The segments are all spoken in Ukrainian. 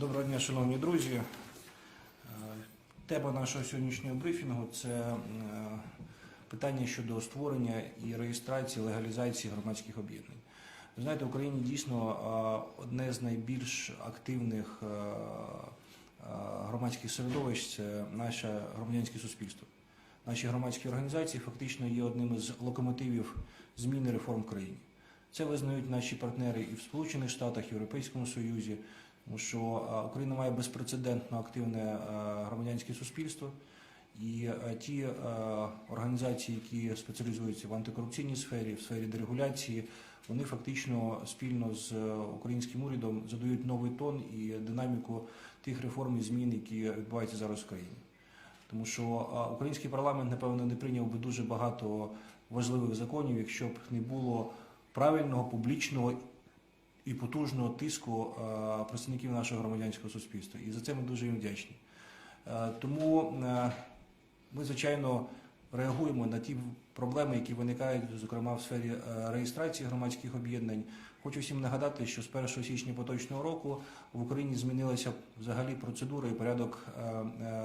Доброго дня, шановні друзі. Е, Тема нашого сьогоднішнього брифінгу це е, питання щодо створення і реєстрації легалізації громадських об'єднань. Ви знаєте, в Україні дійсно е, одне з найбільш активних громадських середовищ це наше громадянське суспільство. Наші громадські організації фактично є одним із локомотивів зміни реформ в країні. Це визнають наші партнери і в Сполучених Штатах, Європейському Союзі, тому що е, Україна має безпрецедентно активне е, громадянське суспільство, і е, ті організації, які спеціалізуються в антикорупційній сфері, в сфері дерегуляції, вони фактично спільно з українським урядом задають новий тон і динаміку тих реформ і змін, які відбуваються зараз в країні. Тому що український парламент, напевно, не прийняв би дуже багато важливих законів, якщо б не було правильного, публічного і потужного тиску е, представників нашого громадянського суспільства. І за це ми дуже їм вдячні. Е, Тому е, ми, звичайно, реагуємо на ті проблеми, які виникають, зокрема в сфері реєстрації громадських об'єднань. Хочу всім нагадати, що з 1 січня поточного року в Україні змінилася взагалі процедура і порядок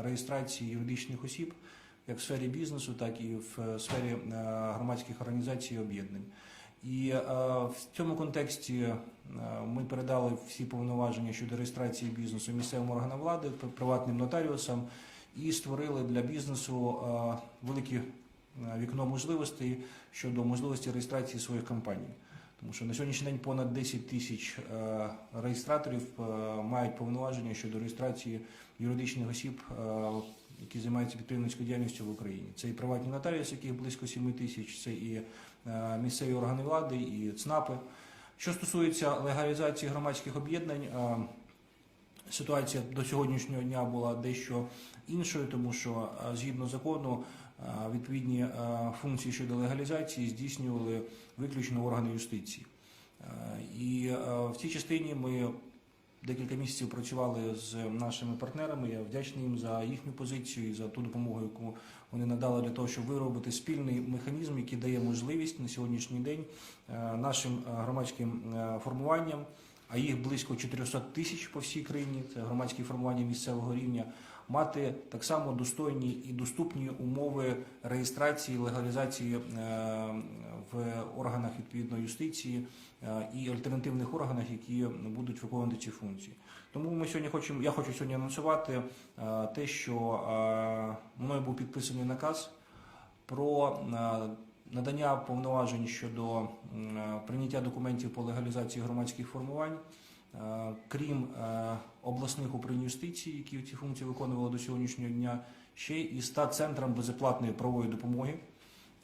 реєстрації юридичних осіб як в сфері бізнесу, так і в сфері громадських організацій і об'єднань. І е, в цьому контексті е, ми передали всі повноваження щодо реєстрації бізнесу місцевим органам влади, приватним нотаріусам і створили для бізнесу е, велике вікно можливостей щодо можливості реєстрації своїх компаній. Тому що на сьогоднішній день понад 10 тисяч реєстраторів мають повноваження щодо реєстрації юридичних осіб, які займаються підприємницькою діяльністю в Україні. Це і приватні нотаріуси, яких близько 7 тисяч, це і е, місцеві органи влади, і ЦНАПи. Що стосується легалізації громадських об'єднань, е, ситуація до сьогоднішнього дня була дещо іншою, тому що е, згідно закону відповідні функції щодо легалізації здійснювали виключно органи юстиції. І в цій частині ми декілька місяців працювали з нашими партнерами. Я вдячний їм за їхню позицію і за ту допомогу, яку вони надали для того, щоб виробити спільний механізм, який дає можливість на сьогоднішній день е, нашим е, громадським е, формуванням, а їх близько 400 тисяч по всій країні, це громадські формування місцевого рівня, мати так само достойні і доступні умови реєстрації, легалізації е, в органах відповідно юстиції е, і альтернативних органах, які будуть виконувати ці функції. Тому ми сьогодні хочемо. Я хочу сьогодні анонсувати е, те, що мною був підписаний наказ про надання повноважень щодо прийняття документів по легалізації громадських формувань. Е, Крім е, обласних управлінь юстиції, які ці функції виконували до сьогоднішнього дня, ще і 100 центрам безоплатної правової допомоги,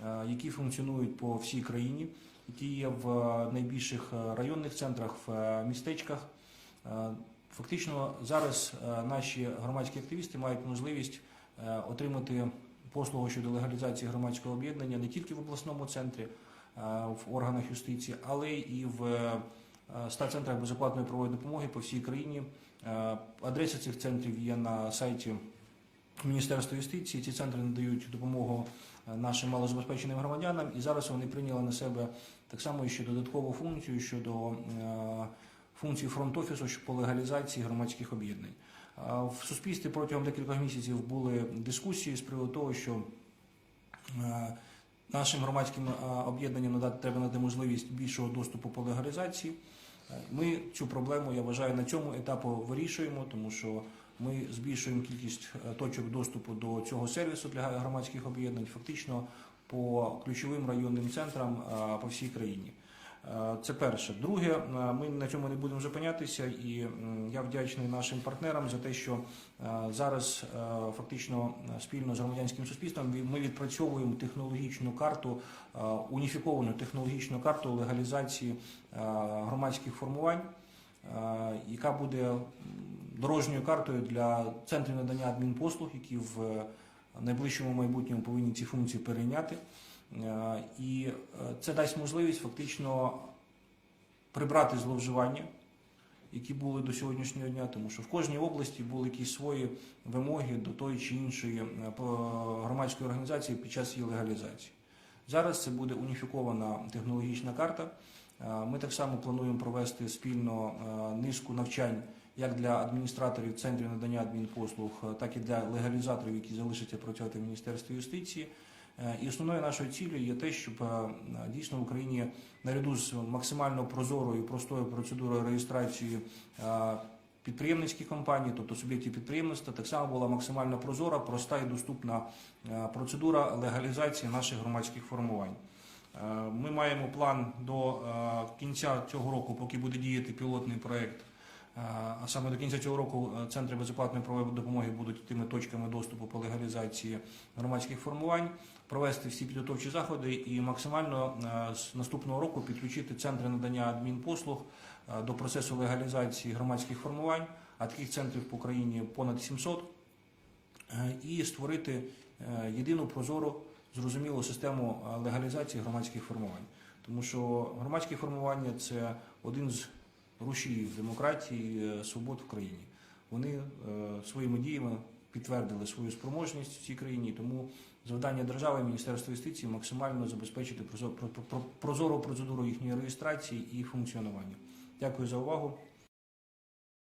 е, які функціонують по всій країні, які є в найбільших районних центрах, в містечках. Фактично зараз наші громадські активісти мають можливість отримати послугу щодо легалізації громадського об'єднання не тільки в обласному центрі, в органах юстиції, але і в 100 центрах безоплатної правової допомоги по всій країні. Е, Адреси цих центрів є на сайті Міністерства юстиції. Ці центри надають допомогу е, нашим малозабезпеченим громадянам, і зараз вони прийняли на себе так само ще додаткову функцію щодо е, функції фронт-офісу по легалізації громадських об'єднань. В суспільстві протягом декількох місяців були дискусії з приводу того, що е, нашим громадським е, об'єднанням надати треба надати можливість більшого доступу по легалізації. Е, Ми цю проблему, я вважаю, на цьому етапу вирішуємо, тому що ми збільшуємо кількість е, точок доступу до цього сервісу для громадських об'єднань, фактично по ключовим районним центрам по всій країні. Е, Це перше. Друге, е, ми на цьому не будемо зупинятися, і я вдячний нашим партнерам за те, що е, зараз фактично спільно з громадянським суспільством ми відпрацьовуємо технологічну карту, уніфіковану технологічну карту легалізації громадських формувань, яка буде дорожньою картою для центрів надання адмінпослуг, які в найближчому майбутньому повинні ці функції перейняти. Е, І е, це дасть можливість фактично прибрати зловживання, які були до сьогоднішнього дня, тому що в кожній області були якісь свої вимоги до тої чи іншої е, громадської організації під час її легалізації. Зараз це буде уніфікована технологічна карта. Ми так само плануємо провести спільно низку навчань як для адміністраторів центрів надання адмінпослуг, так і для легалізаторів, які залишаться працювати в Міністерстві юстиції. Е, І основною нашою цілею є те, щоб е, дійсно в Україні наряду з максимально прозорою і простою процедурою реєстрації е, підприємницьких компаній, тобто суб'єктів підприємництва, так само була максимально прозора, проста і доступна процедура легалізації наших громадських формувань. Ми маємо план до кінця цього року, поки буде діяти пілотний проект. А саме до кінця цього року е, центри безоплатної правової допомоги будуть тими точками доступу по легалізації громадських формувань, провести всі підготовчі заходи і максимально е, з наступного року підключити центри надання адмінпослуг е, до процесу легалізації громадських формувань, а таких центрів по країні понад 700, е, і створити єдину прозору, зрозумілу систему легалізації громадських формувань. Тому що громадські формування це один з рушіїв демократії, е, свобод в країні. Вони е, своїми діями підтвердили свою спроможність в цій країні, тому завдання держави Міністерства юстиції максимально забезпечити прозо- про- про- прозору процедуру їхньої реєстрації і функціонування. Дякую за увагу.